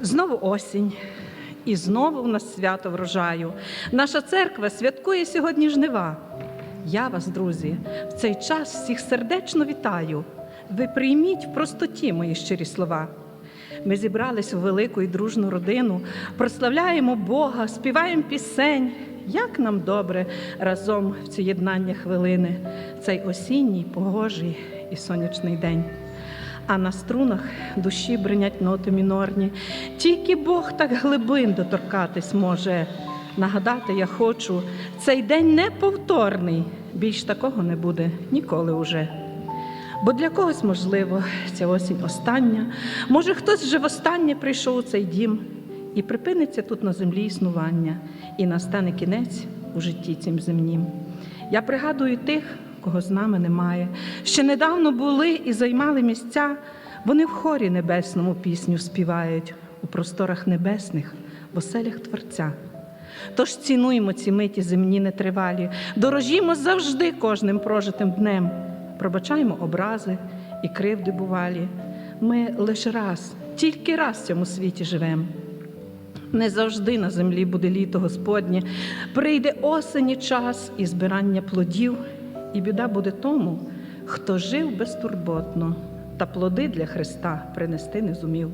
Знову осінь, і знову в нас свято врожаю. Наша церква святкує сьогодні жнива. Я вас, друзі, в цей час всіх сердечно вітаю. Ви прийміть в простоті мої щирі слова. Ми зібрались у велику і дружну родину, прославляємо Бога, співаємо пісень. Як нам добре разом в ці єднання хвилини, цей осінній, погожий і сонячний день. А на струнах душі бринять ноти мінорні. Тільки Бог так глибин доторкатись може. Нагадати я хочу, цей день неповторний, більш такого не буде ніколи уже. Бо для когось, можливо, ця осінь остання, може, хтось вже востаннє прийшов у цей дім і припиниться тут на землі існування, і настане кінець у житті цим земнім. Я пригадую тих, кого з нами немає. Ще недавно були і займали місця. Вони в хорі небесному пісню співають у просторах небесних, в оселях Творця. Тож цінуємо ці миті земні нетривалі, дорожімо завжди кожним прожитим днем, пробачаємо образи і кривди бувалі. Ми лише раз, тільки раз в цьому світі живемо. Не завжди на землі буде літо Господнє, прийде осені час і збирання плодів, і біда буде тому, хто жив безтурботно та плоди для Христа принести не зумів.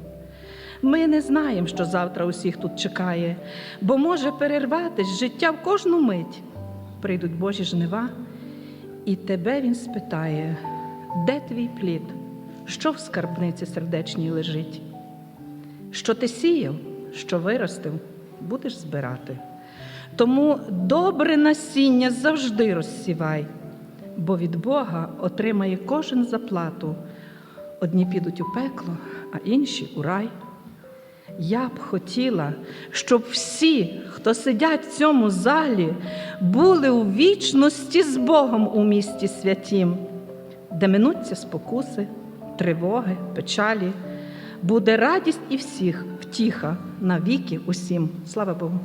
Ми не знаємо, що завтра усіх тут чекає, бо може перерватись життя в кожну мить. Прийдуть Божі жнива, і тебе він спитає, де твій плід, що в скарбниці сердечній лежить? Що ти сіяв, що виростив, будеш збирати. Тому добре насіння завжди розсівай, бо від Бога отримає кожен заплату. Одні підуть у пекло, а інші у рай. Я б хотіла, щоб всі, хто сидять в цьому залі, були у вічності з Богом у місті святім, де минуться спокуси, тривоги, печалі, буде радість і всіх, втіха навіки усім. Слава Богу.